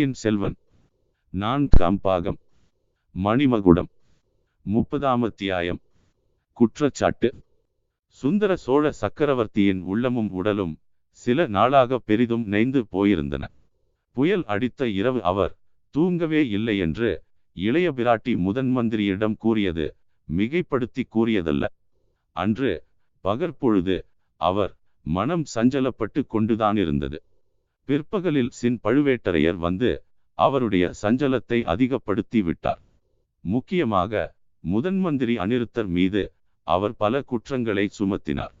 பொன்னியின் செல்வன். நான்காம் பாகம் மணிமகுடம். முப்பதாம் அத்தியாயம். குற்றச்சாட்டு. சுந்தர சோழ சக்கரவர்த்தியின் உள்ளமும் உடலும் சில நாளாக பெரிதும் நெய்ந்து போயிருந்தன. புயல் அடித்த இரவு அவர் தூங்கவே இல்லை என்று இளைய பிராட்டி முதன் மந்திரியிடம் கூறியது மிகைப்படுத்தி கூறியதல்ல. அன்று பகற்பொழுது அவர் மனம் சஞ்சலப்பட்டு கொண்டுதான் இருந்தது. பிற்பகலில் சின் பழுவேட்டரையர் வந்து அவருடைய சஞ்சலத்தை அதிகப்படுத்தி விட்டார் முக்கியமாக முதன்மந்திரி அனிருத்தர் மீது அவர் பல குற்றங்களை சுமத்தினார்.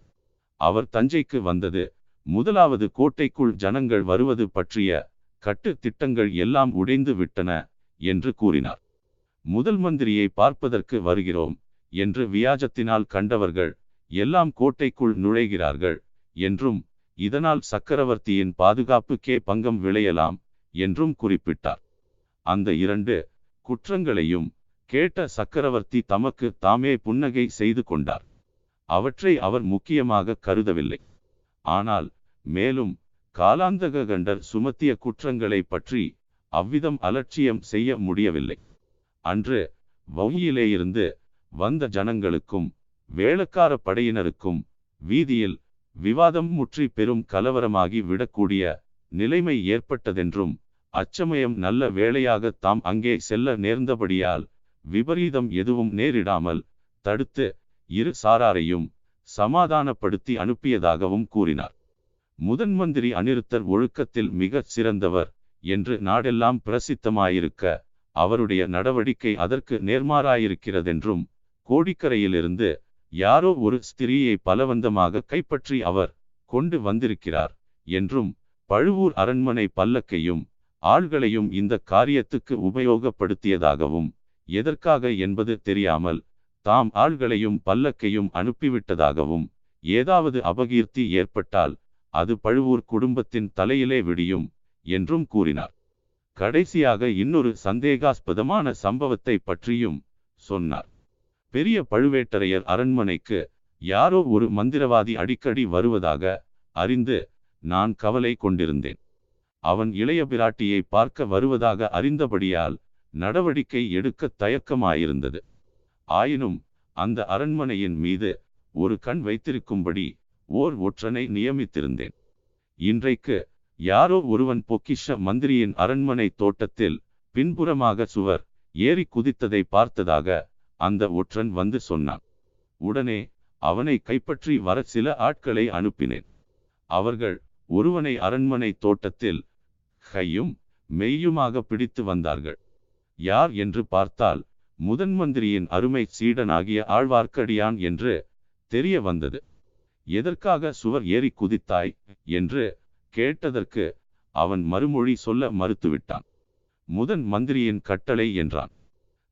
அவர் தஞ்சைக்கு வந்தது முதலாவது கோட்டைக்குள் ஜனங்கள் வருவது பற்றிய கட்டு திட்டங்கள் எல்லாம் உடைந்து விட்டன என்று கூறினார். முதல் மந்திரியை பார்ப்பதற்கு வருகிறோம் என்று வியாஜத்தினால் கண்டவர்கள் எல்லாம் கோட்டைக்குள் நுழைகிறார்கள் என்றும் இதனால் சக்கரவர்த்தியின் பாதுகாப்புக்கே பங்கம் விளையலாம் என்றும் குறிப்பிட்டார். அந்த இரண்டு குற்றங்களையும் கேட்ட சக்கரவர்த்தி தமக்கு தாமே புன்னகை செய்து கொண்டார். அவற்றை அவர் முக்கியமாக கருதவில்லை. ஆனால் மேலும் காலாந்தக கண்டர் சுமத்திய குற்றங்களை பற்றி அவ்விதம் அலட்சியம் செய்ய முடியவில்லை. அன்று வௌயிலேயிருந்து வந்த ஜனங்களுக்கும் வேளக்கார படையினருக்கும் வீதியில் விவாதம் முற்றி பெரும் கலவரமாகி விடக்கூடிய நிலைமை ஏற்பட்டதென்றும் அச்சமயம் நல்ல வேளையாக தாம் அங்கே செல்ல நேர்ந்தபடியால் விபரீதம் எதுவும் நேரிடாமல் தடுத்து இரு சாராரையும் சமாதானப்படுத்தி அனுப்பியதாகவும் கூறினார். முதன் மந்திரி அனிருத்தர் ஒழுக்கத்தில் மிகச் சிறந்தவர் என்று நாடெல்லாம் பிரசித்தமாயிருக்க அவருடைய நடவடிக்கை அதற்கு நேர்மாறாயிருக்கிறதென்றும் கோடிக்கரையிலிருந்து யாரோ ஒரு ஸ்திரீயை பலவந்தமாக கைப்பற்றி அவர் கொண்டு வந்திருக்கிறார் என்றும் பழுவூர் அரண்மனை பல்லக்கையும் ஆள்களையும் இந்த காரியத்துக்கு உபயோகப்படுத்தியதாகவும் எதற்காக என்பது தெரியாமல் தாம் ஆள்களையும் பல்லக்கையும் அனுப்பிவிட்டதாகவும் ஏதாவது அபகீர்த்தி ஏற்பட்டால் அது பழுவூர் குடும்பத்தின் தலையிலே விடியும் என்றும் கூறினார். கடைசியாக இன்னொரு சந்தேகாஸ்பதமான சம்பவத்தை பற்றியும் சொன்னார். பெரிய பழுவேட்டரையர் அரண்மனைக்கு யாரோ ஒரு மந்திரவாதி அடிக்கடி வருவதாக அறிந்து நான் கவலை கொண்டிருந்தேன். அவன் இளைய பிராட்டியை பார்க்க வருவதாக அறிந்தபடியால் நடவடிக்கை எடுக்க தயக்கமாயிருந்தது. ஆயினும் அந்த அரண்மனையின் மீது ஒரு கண் வைத்திருக்கும்படி ஓர் ஒற்றனை நியமித்திருந்தேன். இன்றைக்கு யாரோ ஒருவன் பொக்கிஷ மந்திரியின் அரண்மனை தோட்டத்தில் பின்புறமாக சுவர் ஏறி குதித்ததை பார்த்ததாக அந்த ஒற்றன் வந்து சொன்னான் உடனே அவனை கைப்பற்றி வர சில ஆட்களை அனுப்பினேன். அவர்கள் ஒருவனை அரண்மனை தோட்டத்தில் கையும் மெய்யுமாக பிடித்து வந்தார்கள். யார் என்று பார்த்தால் முதன் மந்திரியின் அருமை சீடனாகிய ஆழ்வார்க்கடியான் என்று தெரிய வந்தது. எதற்காக சுவர் ஏறி குதித்தாய்? என்று கேட்டதற்கு அவன் மறுமொழி சொல்ல மறுத்துவிட்டான். முதன் மந்திரியின் கட்டளை என்றான்.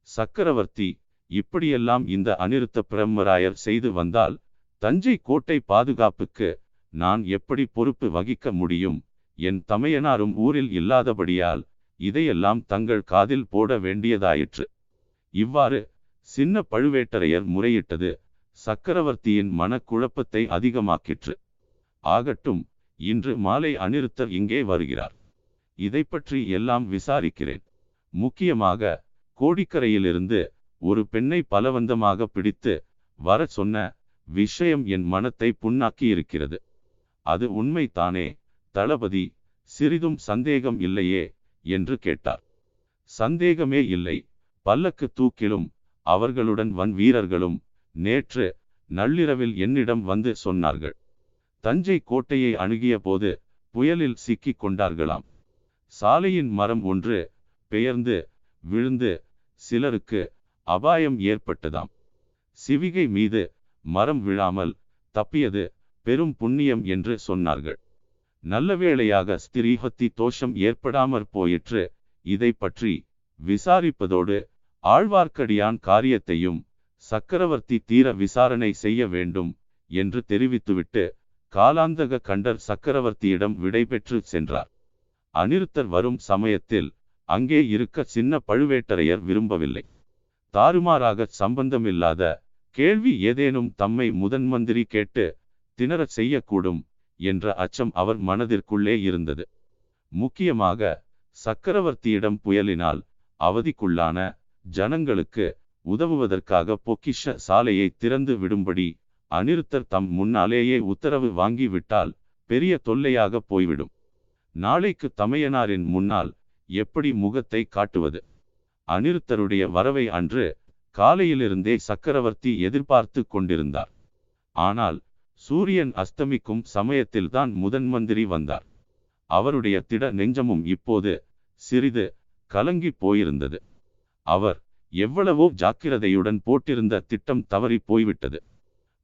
சக்கரவர்த்தி இப்படியெல்லாம் இந்த அனிருத்த பிரம்மராயர் செய்து வந்தால் தஞ்சை கோட்டை பாதுகாப்புக்கு நான் எப்படி பொறுப்பு வகிக்க முடியும்? என் தமையனாரும் ஊரில் இல்லாதபடியால் இதையெல்லாம் தங்கள் காதில் போட வேண்டியதாயிற்று. இவ்வாறு சின்ன பழுவேட்டரையர் முறையிட்டது சக்கரவர்த்தியின் மனக்குழப்பத்தை அதிகமாக்கிற்று. ஆகட்டும் இன்று மாலை அனிருத்தர் இங்கே வருகிறார். இதை பற்றி எல்லாம் விசாரிக்கிறேன். முக்கியமாக கோடிக்கரையிலிருந்து ஒரு பெண்ணை பலவந்தமாக பிடித்து வர சொன்ன விஷயம் என் மனத்தை புண்ணாக்கி இருக்கிறது அது உண்மைதானே? தளபதி சிறிதும் சந்தேகம் இல்லையே? என்று கேட்டார். சந்தேகமே இல்லை. பல்லக்கு தூக்கிலும் அவர்களுடன் வன் வீரர்களும் நேற்று நள்ளிரவில் என்னிடம் வந்து சொன்னார்கள். தஞ்சை கோட்டையை அணுகிய போது புயலில் சிக்கிக் கொண்டார்களாம். சாலையின் மரம் ஒன்று பெயர்ந்து விழுந்து சிலருக்கு அபாயம் ஏற்பட்டதாம். சிவிகை மீது மரம் விழாமல் தப்பியது பெரும் புண்ணியம் என்று சொன்னார்கள். நல்ல வேளையாக ஸ்திரீஹத்தி தோஷம் ஏற்படாமற் போயிற்று. இதை பற்றி விசாரிப்பதோடு ஆழ்வார்க்கடியான் காரியத்தையும் சக்கரவர்த்தி தீர விசாரணை செய்ய வேண்டும் என்று தெரிவித்துவிட்டு காலாந்தக கண்டர் சக்கரவர்த்தியிடம் விடைபெற்று சென்றார். அனிருத்தர் வரும் சமயத்தில் அங்கே இருக்க சின்ன பழுவேட்டரையர் விரும்பவில்லை. தாறுமாறாக சம்பந்தமில்லாத கேள்வி ஏதேனும் தம்மை முதன் மந்திரி கேட்டு திணறச் செய்யக்கூடும் என்ற அச்சம் அவர் மனதிற்குள்ளே இருந்தது. முக்கியமாக சக்கரவர்த்தியிடம் புயலினால் அவதிக்குள்ளான ஜனங்களுக்கு உதவுவதற்காக பொக்கிஷ சாலையை திறந்து விடும்படி அனிருத்தர் தம் முன்னாலேயே உத்தரவு வாங்கிவிட்டால் பெரிய தொல்லையாக போய்விடும். நாளைக்கு தமையனாரின் முன்னால் எப்படி முகத்தை காட்டுவது? அனிருத்தருடைய வரவை அன்று காலையிலிருந்தே சக்கரவர்த்தி எதிர்பார்த்து கொண்டிருந்தார். ஆனால் சூரியன் அஸ்தமிக்கும் சமயத்தில்தான் முதன் மந்திரி வந்தார். அவருடைய திட நெஞ்சமும் இப்போது சிறிது கலங்கி போயிருந்தது. அவர் எவ்வளவோ ஜாக்கிரதையுடன் போட்டிருந்த திட்டம் தவறி போய்விட்டது.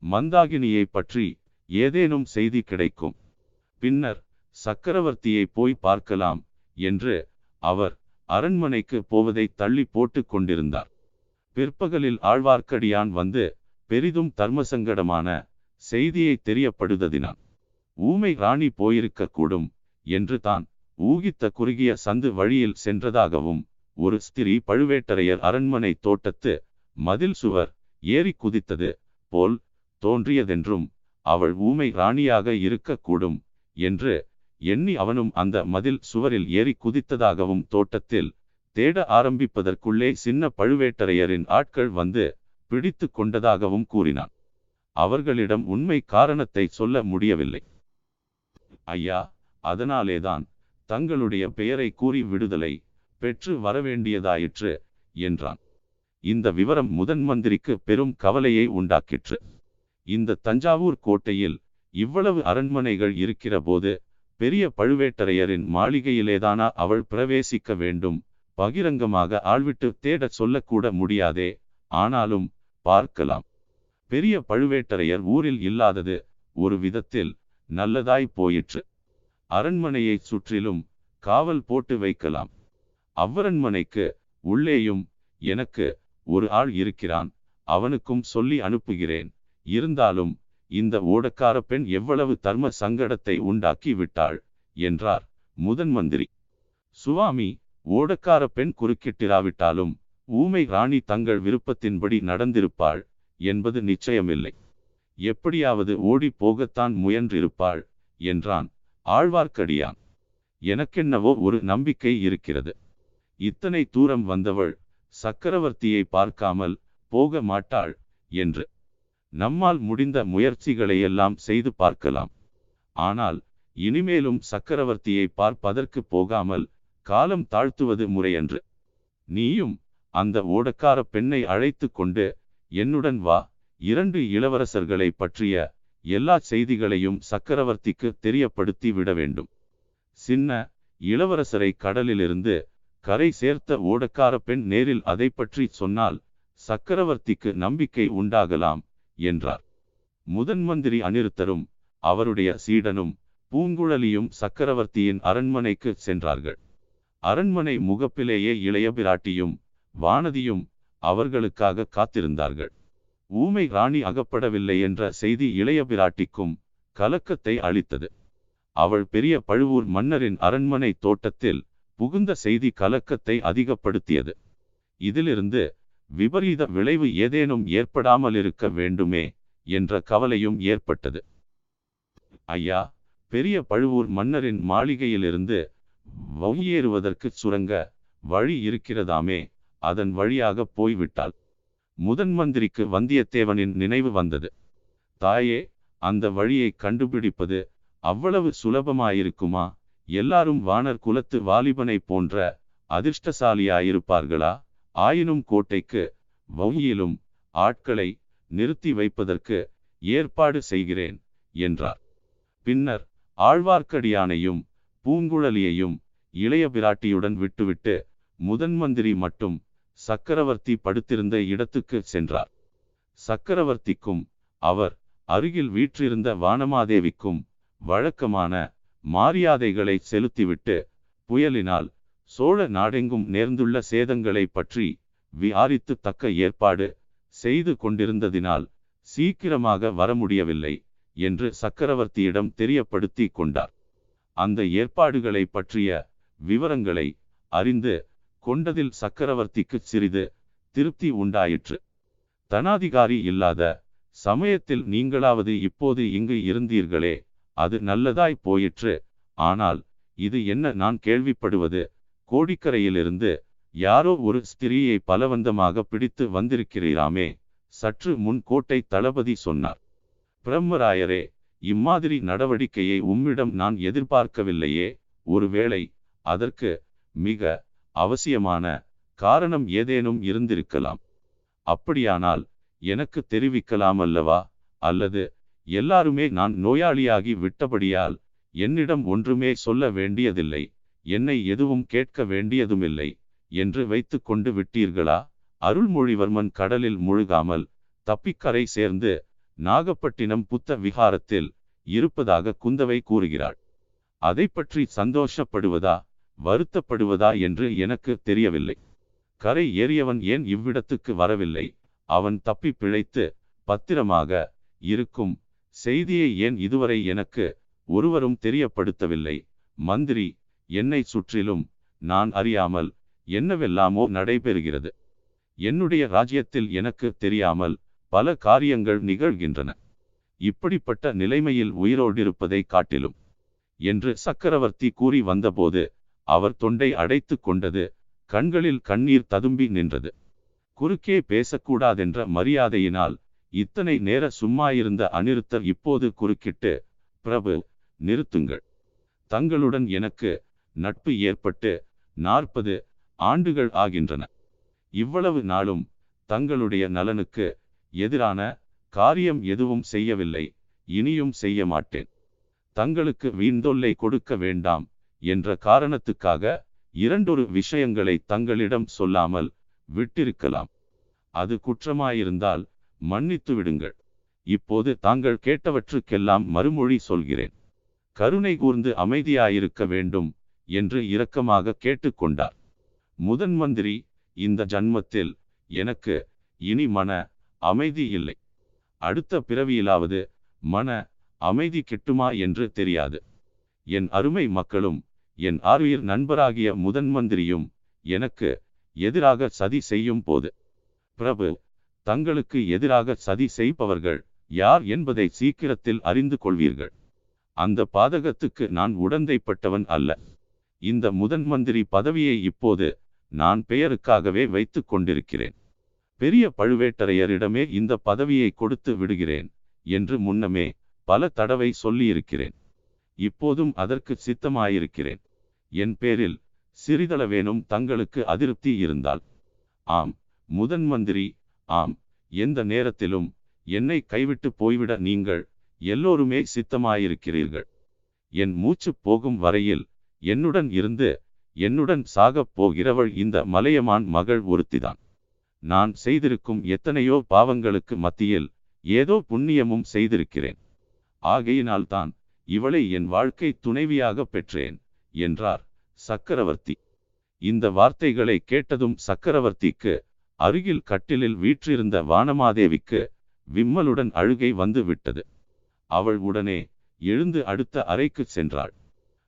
மந்தாகினியை பற்றி ஏதேனும் செய்தி கிடைக்கும். பின்னர் சக்கரவர்த்தியை போய் பார்க்கலாம் என்று அவர் அரண்மனைக்கு போவதை தள்ளி போட்டு கொண்டிருந்தார். பிற்பகலில் ஆழ்வார்க்கடியான் வந்து பெரிதும் தர்மசங்கடமான செய்தியை தெரியப்படுததினான். ஊமை ராணி போயிருக்கக்கூடும் என்று தான் ஊகித்த குறுகிய சந்து வழியில் சென்றதாகவும் ஒரு ஸ்திரீ பழுவேட்டரையர் அரண்மனை தோட்டத்து மதில் சுவர் ஏறி குதித்தது போல் தோன்றியதென்றும் அவள் ஊமை ராணியாக இருக்கக்கூடும் என்று எண்ணி அவனும் அந்த மதில் சுவரில் ஏறி குதித்ததாகவும் தோட்டத்தில் தேட ஆரம்பிப்பதற்குள்ளே சின்ன பழுவேட்டரையரின் ஆட்கள் வந்து பிடித்து கொண்டதாகவும் கூறினான். அவர்களிடம் உண்மை காரணத்தை சொல்ல முடியவில்லை. ஐயா அதனாலேதான் தங்களுடைய பெயரை கூறி விடுதலை பெற்று வரவேண்டியதாயிற்று என்றான். இந்த விவரம் முதன் மந்திரிக்கு பெரும் கவலையை உண்டாக்கிற்று. இந்த தஞ்சாவூர் கோட்டையில் இவ்வளவு அரண்மனைகள் இருக்கிற போது பெரிய பழுவேட்டரையரின் மாளிகையிலேதானா அவள் பிரவேசிக்க வேண்டும்? பகிரங்கமாக ஆள்விட்டு தேடச் சொல்லக்கூட முடியாதே. ஆனாலும் பார்க்கலாம். பெரிய பழுவேட்டரையர் ஊரில் இல்லாதது ஒரு விதத்தில் நல்லதாய் போயிற்று. அரண்மனையைச் சுற்றிலும் காவல் போட்டு வைக்கலாம். அவ்வரண்மனைக்கு உள்ளேயும் எனக்கு ஒரு ஆள் இருக்கிறான். அவனுக்கும் சொல்லி அனுப்புகிறேன். இருந்தாலும் இந்த ஓடக்கார பெண் எவ்வளவு தர்ம சங்கடத்தை உண்டாக்கி விட்டாள்? என்றார் முதன் மந்திரி. சுவாமி ஓடக்கார பெண் குறுக்கிட்டிராவிட்டாலும் ஊமை ராணி தங்கள் விருப்பத்தின்படி நடந்திருப்பாள் என்பது நிச்சயமில்லை. எப்படியாவது ஓடி போகத்தான் முயன்றிருப்பாள் என்றான் ஆழ்வார்க்கடியான். எனக்கென்னவோ ஒரு நம்பிக்கை இருக்கிறது. இத்தனை தூரம் வந்தவள் சக்கரவர்த்தியை பார்க்காமல் போக மாட்டாள் என்று நம்மால் முடிந்த முயற்சிகளையெல்லாம் செய்து பார்க்கலாம். ஆனால் இனிமேலும் சக்கரவர்த்தியை பார்ப்பதற்கு போகாமல் காலம் தாழ்த்துவது முறையன்று. நீயும் அந்த ஓடக்கார பெண்ணை அழைத்து கொண்டு என்னுடன் வா இரண்டு இளவரசர்களை பற்றிய எல்லா செய்திகளையும் சக்கரவர்த்திக்கு தெரியப்படுத்தி விட வேண்டும். சின்ன இளவரசரை கடலிலிருந்து கரை சேர்த்த ஓடக்கார பெண் நேரில் அதை பற்றி சொன்னால் சக்கரவர்த்திக்கு நம்பிக்கை உண்டாகலாம். என்றார். முதன் மந்திரி அனிருத்தரும் அவருடைய சீடனும் பூங்குழலியும் சக்கரவர்த்தியின் அரண்மனைக்கு சென்றார்கள். அரண்மனை முகப்பிலேயே இளைய பிராட்டியும் வானதியும் அவர்களுக்காக காத்திருந்தார்கள். ஊமை ராணி அகப்படவில்லை என்ற செய்தி இளைய பிராட்டிக்கும் கலக்கத்தை அளித்தது. அவள் பெரிய பழுவூர் மன்னரின் அரண்மனை தோட்டத்தில் புகுந்த செய்தி கலக்கத்தை அதிகப்படுத்தியது. இதிலிருந்து விபரீத விளைவு ஏதேனும் ஏற்படாமல் இருக்க வேண்டுமே என்ற கவலையும் ஏற்பட்டது. ஐயா பெரிய பழுவூர் மன்னரின் மாளிகையிலிருந்து வௌயேறுவதற்கு சுரங்க வழி இருக்கிறதாமே அதன் வழியாக போய்விட்டாள். முதன் மந்திரிக்கு வந்தியத்தேவனின் நினைவு வந்தது. தாயே அந்த வழியை கண்டுபிடிப்பது அவ்வளவு சுலபமாயிருக்குமா? எல்லாரும் வானர் குலத்து வாலிபனை போன்ற அதிர்ஷ்டசாலியாயிருப்பார்களா? ஆயினும் கோட்டைக்கு வௌயிலும் ஆட்களை நிறுத்தி வைப்பதற்கு ஏற்பாடு செய்கிறேன் என்றார். பின்னர் ஆழ்வார்க்கடியானையும் பூங்குழலியையும் இளைய பிராட்டியுடன் விட்டுவிட்டு முதன்மந்திரி மட்டும் சக்கரவர்த்தி படுத்திருந்த இடத்துக்கு சென்றார். சக்கரவர்த்திக்கும் அவர் அருகில் வீற்றிருந்த வானமாதேவிக்கும் வழக்கமான மரியாதைகளை செலுத்திவிட்டு புயலினால் சோழ நாடெங்கும் நேர்ந்துள்ள சேதங்களை பற்றி விசாரித்து தக்க ஏற்பாடு செய்து கொண்டிருந்ததினால் சீக்கிரமாக வர முடியவில்லை என்று சக்கரவர்த்தியிடம் தெரியப்படுத்தி கொண்டார். அந்த ஏற்பாடுகளை பற்றிய விவரங்களை அறிந்து கொண்டதில் சக்கரவர்த்திக்கு சிறிது திருப்தி உண்டாயிற்று. தனாதிகாரி இல்லாத சமயத்தில் நீங்களாவது இப்போது இங்கு இருந்தீர்களே அது நல்லதாய் போயிற்று. ஆனால் இது என்ன நான் கேள்விப்படுவது? கோடிக்கரையிலிருந்து யாரோ ஒரு ஸ்திரீயை பலவந்தமாக பிடித்து வந்திருக்கிறீராமே. சற்று முன் கோட்டை தளபதி சொன்னார். பிரம்மராயரே இம்மாதிரி நடவடிக்கையை உம்மிடம் நான் எதிர்பார்க்கவில்லையே. ஒருவேளை அதற்கு மிக அவசியமான காரணம் ஏதேனும் இருந்திருக்கலாம். அப்படியானால் எனக்கு தெரிவிக்கலாம் அல்லவா அல்லது எல்லாருமே நான் நோயாளியாகி விட்டபடியால் என்னிடம் ஒன்றுமே சொல்ல வேண்டியதில்லை. என்னை எதுவும் கேட்க வேண்டியதுமில்லை என்று வைத்து கொண்டு விட்டீர்களா? அருள்மொழிவர்மன் கடலில் முழுகாமல் தப்பிக்கரை சேர்ந்து நாகப்பட்டினம் புத்த விகாரத்தில் இருப்பதாக குந்தவை கூறுகிறாள். அதை பற்றி சந்தோஷப்படுவதா வருத்தப்படுவதா என்று எனக்கு தெரியவில்லை. கரை ஏறியவன் ஏன் இவ்விடத்துக்கு வரவில்லை? அவன் தப்பி பிழைத்து பத்திரமாக இருக்கும் செய்தியை ஏன் இதுவரை எனக்கு ஒருவரும் தெரியப்படுத்தவில்லை? மந்திரி என்னை சுற்றிலும் நான் அறியாமல் என்னவெல்லாமோ நடைபெறுகிறது. என்னுடைய ராஜ்யத்தில் எனக்கு தெரியாமல் பல காரியங்கள் நிகழ்கின்றன. இப்படிப்பட்ட நிலைமையில் உயிரோடிருப்பதை காட்டிலும் என்று சக்கரவர்த்தி கூறி வந்தபோது அவர் தொண்டை அடைத்து கொண்டது கண்களில் கண்ணீர் ததும்பி நின்றது. குறுக்கே பேசக்கூடாதென்ற மரியாதையினால் இத்தனை நேர சும்மாயிருந்த அனிருத்தர் இப்போது குறுக்கிட்டு பிரபு நிறுத்துங்கள். தங்களுடன் எனக்கு நட்பு ஏற்பட்டு நாற்பது ஆண்டுகள் ஆகின்றன. இவ்வளவு நாளும் தங்களுடைய நலனுக்கு எதிரான காரியம் எதுவும் செய்யவில்லை இனியும் செய்ய மாட்டேன். தங்களுக்கு வீண்தொல்லை கொடுக்க வேண்டாம் என்ற காரணத்துக்காக இரண்டொரு விஷயங்களை தங்களிடம் சொல்லாமல் விட்டிருக்கலாம். அது குற்றமாயிருந்தால் மன்னித்து விடுங்கள். இப்போது தாங்கள் கேட்டவற்றுக்கெல்லாம் மறுமொழி சொல்கிறேன். கருணை கூர்ந்து அமைதியாயிருக்க வேண்டும். என்று இரக்கமாக கேட்டுக்கொண்டார். முதன் மந்திரி இந்த ஜன்மத்தில் எனக்கு இனி மன அமைதி இல்லை. அடுத்த பிறவியிலாவது மன அமைதி கிட்டுமா என்று தெரியாது. என் அருமை மக்களும் என் ஆறுயிர் நண்பராகிய முதன் மந்திரியும் எனக்கு எதிராக சதி செய்யும் போது பிரபு தங்களுக்கு எதிராக சதி செய்பவர்கள் யார் என்பதை சீக்கிரத்தில் அறிந்து கொள்வீர்கள். அந்த பாதகத்துக்கு நான் உடந்தைப்பட்டவன் அல்ல. இந்த முதன் மந்திரி பதவியை இப்போது நான் பெயருக்காகவே வைத்து கொண்டிருக்கிறேன். பெரிய பழுவேட்டரையரிடமே இந்த பதவியை கொடுத்து விடுகிறேன் என்று முன்னமே பல தடவை சொல்லியிருக்கிறேன். இப்போதும் அதற்கு சித்தமாயிருக்கிறேன். என் பேரில் சிறிதளவேனும் தங்களுக்கு அதிருப்தி இருந்தால். ஆம் முதன் மந்திரி ஆம் எந்த நேரத்திலும் என்னை கைவிட்டு போய்விட நீங்கள் எல்லோருமே சித்தமாயிருக்கிறீர்கள். என் மூச்சு போகும் வரையில் என்னுடன் இருந்து என்னுடன் சாகப் போகிறவள் இந்த மலையமான் மகள் ஒருத்திதான். நான் செய்திருக்கும் எத்தனையோ பாவங்களுக்கு மத்தியில் ஏதோ புண்ணியமும் செய்திருக்கிறேன். ஆகையினால்தான் இவளை என் வாழ்க்கை துணைவியாக பெற்றேன் என்றார் சக்கரவர்த்தி. இந்த வார்த்தைகளை கேட்டதும் சக்கரவர்த்திக்கு அருகில் கட்டிலில் வீற்றிருந்த வானமாதேவிக்கு விம்மலுடன் அழுகை வந்து விட்டது அவள் உடனே எழுந்து அடுத்த அறைக்கு சென்றாள்.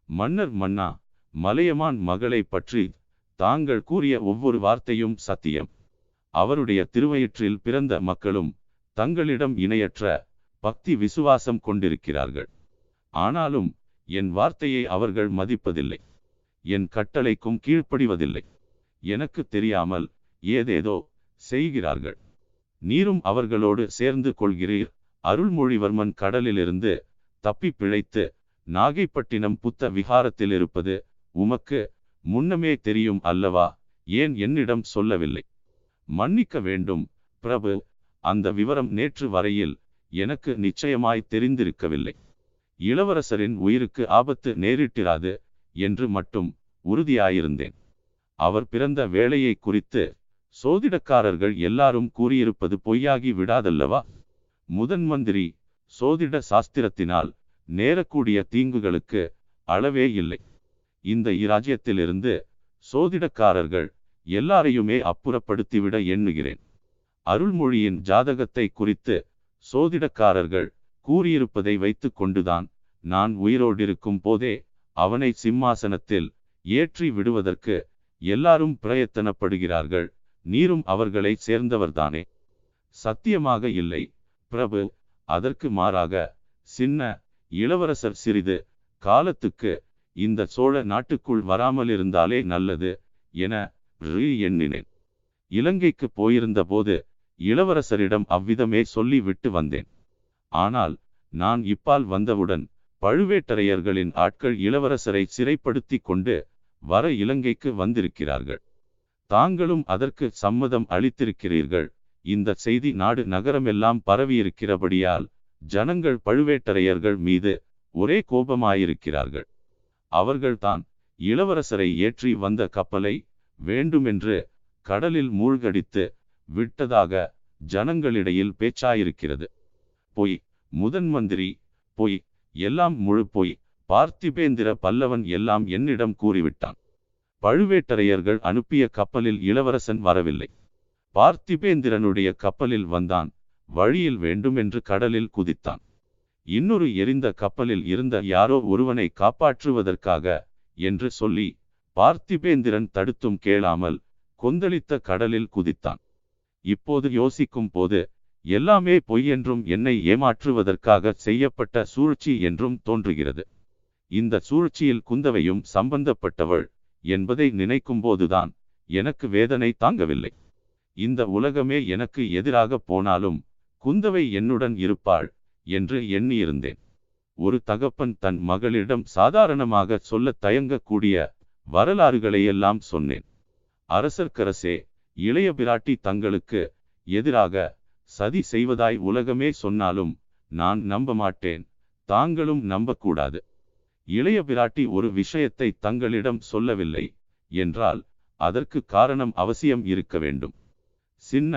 மன்னர் மன்னா மலையமான் மகளை பற்றி தாங்கள் கூறிய ஒவ்வொரு வார்த்தையும் சத்தியம். அவருடைய திருவயிற்றில் பிறந்த மக்களும் தங்களிடம் இணையற்ற பக்தி விசுவாசம் கொண்டிருக்கிறார்கள். ஆனாலும் என் வார்த்தையை அவர்கள் மதிப்பதில்லை. என் கட்டளைக்கும் கீழ்ப்படிவதில்லை. எனக்கு தெரியாமல் ஏதேதோ செய்கிறார்கள். நீரும் அவர்களோடு சேர்ந்து கொள்கிறீர். அருள்மொழிவர்மன் கடலிலிருந்து தப்பி பிழைத்து நாகைப்பட்டினம் புத்த விகாரத்தில் இருப்பது உமக்கு முன்னமே தெரியும் அல்லவா? ஏன் என்னிடம் சொல்லவில்லை? மன்னிக்க வேண்டும் பிரபு. அந்த விவரம் நேற்று வரையில் எனக்கு நிச்சயமாய் தெரிந்திருக்கவில்லை. இளவரசரின் உயிருக்கு ஆபத்து நேரிட்டிராது என்று மட்டும் உறுதியாயிருந்தேன். அவர் பிறந்த வேலையை குறித்து சோதிடக்காரர்கள் எல்லாரும் கூறியிருப்பது பொய்யாகி விடாதல்லவா? முதன் மந்திரி சோதிட சாஸ்திரத்தினால் நேரக்கூடிய தீங்குகளுக்கு அளவே இல்லை. இந்த இராஜ்யத்திலிருந்து சோதிடக்காரர்கள் எல்லாரையுமே அப்புறப்படுத்திவிட எண்ணுகிறேன். அருள்மொழியின் ஜாதகத்தை குறித்து சோதிடக்காரர்கள் கூறியிருப்பதை வைத்து கொண்டுதான் நான் உயிரோடிருக்கும் போதே அவனை சிம்மாசனத்தில் ஏற்றி விடுவதற்கு எல்லாரும் பிரயத்தனப்படுகிறார்கள். நீரும் அவர்களை சேர்ந்தவர்தானே? சத்தியமாக இல்லை. பிரபு அதற்கு மாறாக சின்ன இளவரசர் சிறிது காலத்துக்கு இந்த சோழ நாட்டுக்குள் வராமல் இருந்தாலே நல்லது என ரீ எண்ணினேன். இலங்கைக்கு போயிருந்த போது இளவரசரிடம் அவ்விதமே சொல்லி விட்டு வந்தேன். ஆனால் நான் இப்பால் வந்தவுடன் பழுவேட்டரையர்களின் ஆட்கள் இளவரசரை சிறைப்படுத்தி கொண்டு வர இலங்கைக்கு வந்திருக்கிறார்கள். தாங்களும் அதற்கு சம்மதம் அளித்திருக்கிறீர்கள். இந்த செய்தி நாடு நகரமெல்லாம் பரவியிருக்கிறபடியால் ஜனங்கள் பழுவேட்டரையர்கள் மீது ஒரே கோபமாயிருக்கிறார்கள். அவர்கள்தான் இளவரசரை ஏற்றி வந்த கப்பலை வேண்டுமென்று கடலில் மூழ்கடித்து விட்டதாக ஜனங்களிடையில் பேச்சாயிருக்கிறது. பொய் முதன் மந்திரி பொய் எல்லாம் முழு பொய் பார்த்திபேந்திர பல்லவன் எல்லாம் என்னிடம் கூறிவிட்டான். பழுவேட்டரையர்கள் அனுப்பிய கப்பலில் இளவரசன் வரவில்லை. பார்த்திபேந்திரனுடைய கப்பலில் வந்தான் வழியில் வேண்டுமென்று கடலில் குதித்தான். இன்னொரு எரிந்த கப்பலில் இருந்த யாரோ ஒருவனை காப்பாற்றுவதற்காக என்று சொல்லி பார்த்திபேந்திரன் தடுத்தும் கேளாமல் கொந்தளித்த கடலில் குதித்தான். இப்போது யோசிக்கும் போது எல்லாமே பொய் என்றும் என்னை ஏமாற்றுவதற்காக செய்யப்பட்ட சூழ்ச்சி என்றும் தோன்றுகிறது. இந்த சூழ்ச்சியில் குந்தவையும் சம்பந்தப்பட்டவள் என்பதை நினைக்கும்போதுதான் எனக்கு வேதனை தாங்கவில்லை. இந்த உலகமே எனக்கு எதிராக போனாலும் குந்தவை என்னுடன் இருப்பாள் என்று எண்ணியிருந்தேன். ஒரு தகப்பன் தன் மகளிடம் சாதாரணமாக சொல்ல தயங்கக்கூடிய வரலாறுகளையெல்லாம் சொன்னேன். அரசர்க்கரசே இளைய பிராட்டி தங்களுக்கு எதிராக சதி செய்வதாய் உலகமே சொன்னாலும் நான் நம்ப மாட்டேன் தாங்களும் நம்பக்கூடாது. இளைய பிராட்டி ஒரு விஷயத்தை தங்களிடம் சொல்லவில்லை என்றால் அதற்கு காரணம் அவசியம் இருக்க வேண்டும். சின்ன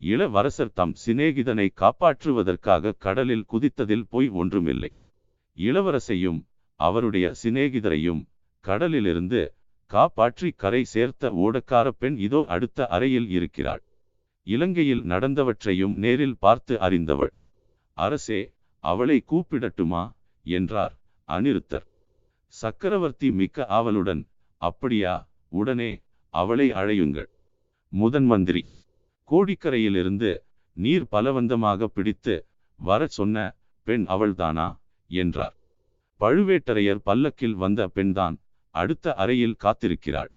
இளவரசர் தம் சிநேகிதனை காப்பாற்றுவதற்காக கடலில் குதித்ததில் பொய் ஒன்றுமில்லை. இளவரசையும் அவருடைய சிநேகிதரையும் கடலிலிருந்து காப்பாற்றி கரை சேர்த்த ஓடக்கார பெண் இதோ அடுத்த அறையில் இருக்கிறாள். இலங்கையில் நடந்தவற்றையும் நேரில் பார்த்து அறிந்தவள். அரசே அவளை கூப்பிடட்டுமா? என்றார் அனிருத்தர். சக்கரவர்த்தி மிக்க ஆவலுடன் அப்படியா உடனே அவளை அழையுங்கள். முதன் மந்திரி கோடிக்கரையிலிருந்து நீர் பலவந்தமாக பிடித்து வரச் சொன்ன பெண் அவள்தானா? என்றார். பழுவேட்டரையர் பல்லக்கில் வந்த பெண்தான் அடுத்த அறையில் காத்திருக்கிறாள்.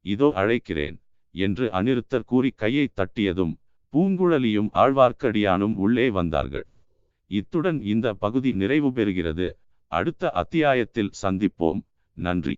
இதோ அழைக்கிறேன் என்று அநிருத்தர் கூறி கையை தட்டியதும் பூங்குழலியும் ஆழ்வார்க்கடியானும் உள்ளே வந்தார்கள். இத்துடன் இந்த பகுதி நிறைவு பெறுகிறது. அடுத்த அத்தியாயத்தில் சந்திப்போம். நன்றி.